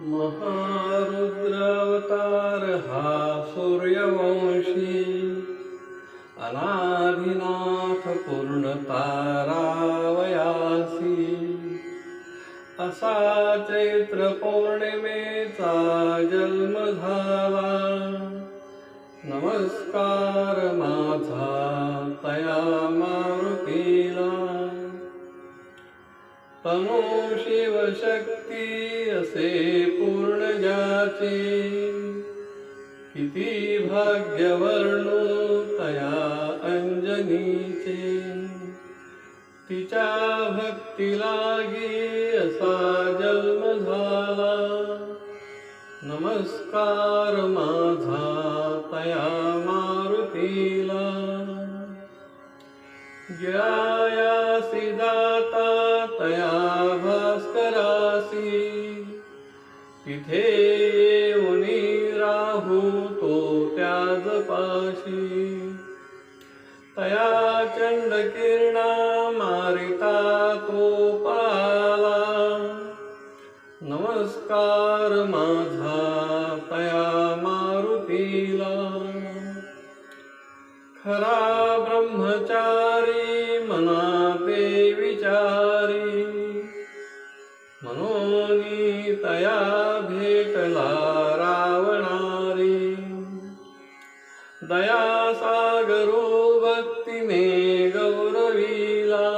महारुद्रावतार हा सूर्यवंशी अनाभिनाथ पूर्ण तारावयासी. असा चैत्र पौर्णिमेचा जन्म झाला. नमस्कार माझा तया मा अमो शिवशक्ती असे पूर्ण ज्याचे किती भाग्यवर्णो तया अंजनीचे. तिच्या भक्ती लागी असा जन्म झाला. नमस्कार माझा तया मारुतीला. ज्या तिथे उनी राहू तो त्याज पाशी तया चंड किरणा मारिता तो पाला नमस्कार माझा तया मारुतीला. खरा ब्रह्मचारी मनाते विचार. तया भेटला रावणारी. दया सागरो भक्तीने गौरवीला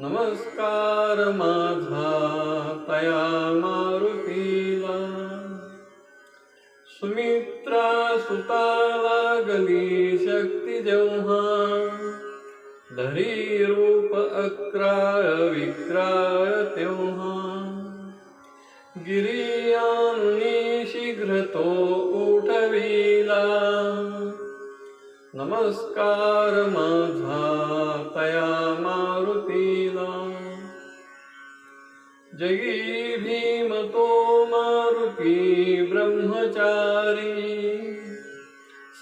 नमस्कार माझा तया मारुतीला. सुमित्रा सुता लागली शक्ती जेव्हा. धरी रूप अक्राळ विक्राळ तेव्हा. गिरियांनी शीघ्र तो उठविला. नमस्कार माझा तया मारुतीला. जगी भीम तो मारुती ब्रह्मचारी.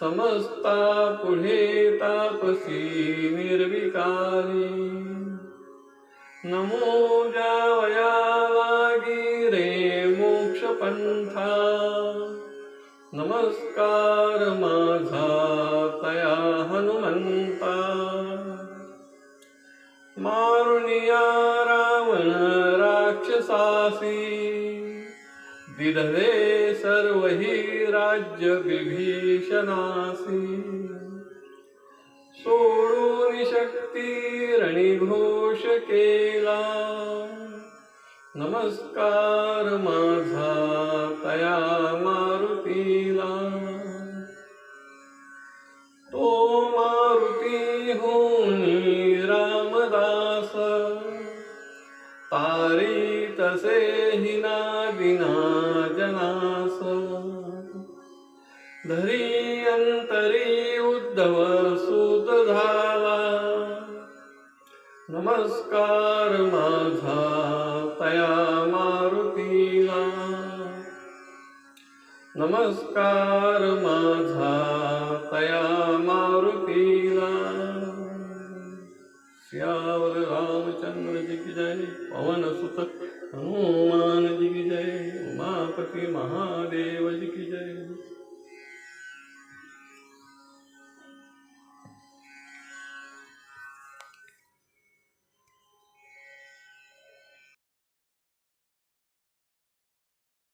समस्ता पुढे तापसी निर्विकारी. नमो जावया पंथा नमस्कार माझा तया हनुमंता। मारुनिया रावण राक्षसासी। दिधरे सर्व हि राज्य विभीषणासी। सोडून शक्ती रणिघोष केला। नमस्कार माझा तया मारुतीला. तो मारुती होनी रामदास. तारी तसे हिना विना जनास. धरी अंतरी उद्धव सुत झाला. नमस्कार माझा तया मारुती. नमस्कार माझा तया मारुतीला. श्यावर रामचंद्र जी की जय पवन सुत हनुमान जी की जय उमापती महादेव जी की जय.